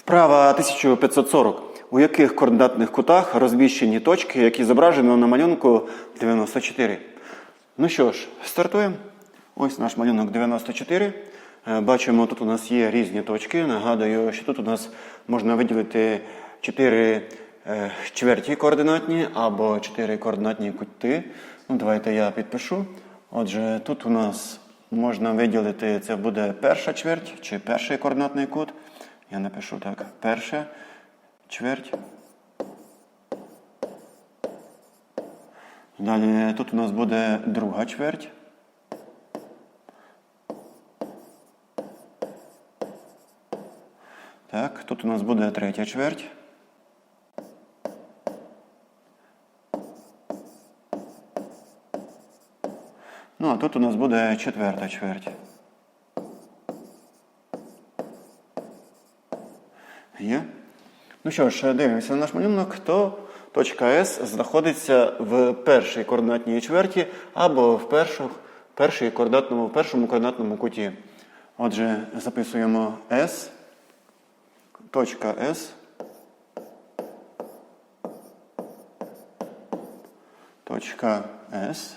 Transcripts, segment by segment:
Вправа 1540. У яких координатних кутах розміщені точки, які зображено на малюнку 94? Ну що ж, стартуємо. Ось наш малюнок 94. Е, Бачимо, тут у нас є різні точки. Нагадую, що тут у нас можна виділити 4 е, чверті координатні або 4 координатні кути. Ну, давайте я підпишу. Отже, тут у нас можна виділити, це буде перша чверть чи перший координатний кут. Я напишу так: перша чверть. Далі тут у нас буде друга чверть. Так, тут у нас буде третя чверть. Ну, а тут у нас буде четверта чверть. Є. Ну що ж, дивимося на наш малюнок, то точка С знаходиться в першій координатній чверті або в першу, першій координатному, в першому координатному куті. Отже, записуємо С, точка С. Точка С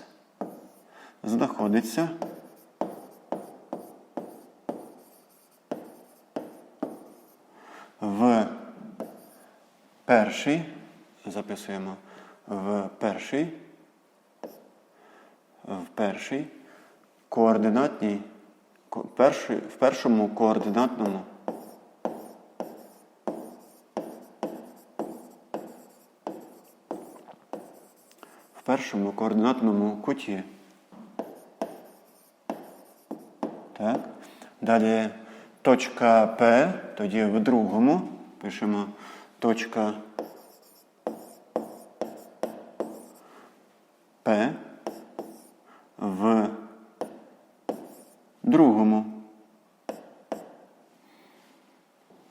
знаходиться в перший, записуємо в перший, в перший координатній, перший, в першому координатному в першому координатному куті. Так. Далі точка П, тоді в другому пишемо точка П в другому.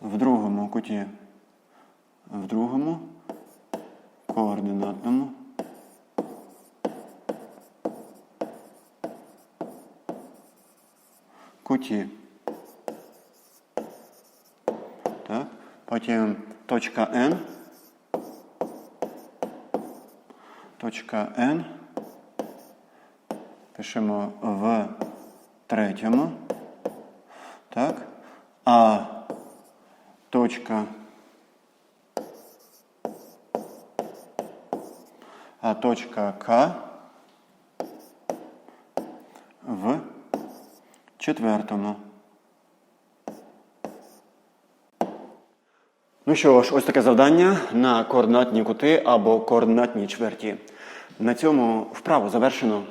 В другому куті. В другому координатному. куті. Так. Потім точка N. Точка N. Пишемо в третьому. Так. А точка. А точка К в четвертому. Ну що ж, ось таке завдання на координатні кути або координатні чверті. На цьому вправу завершено.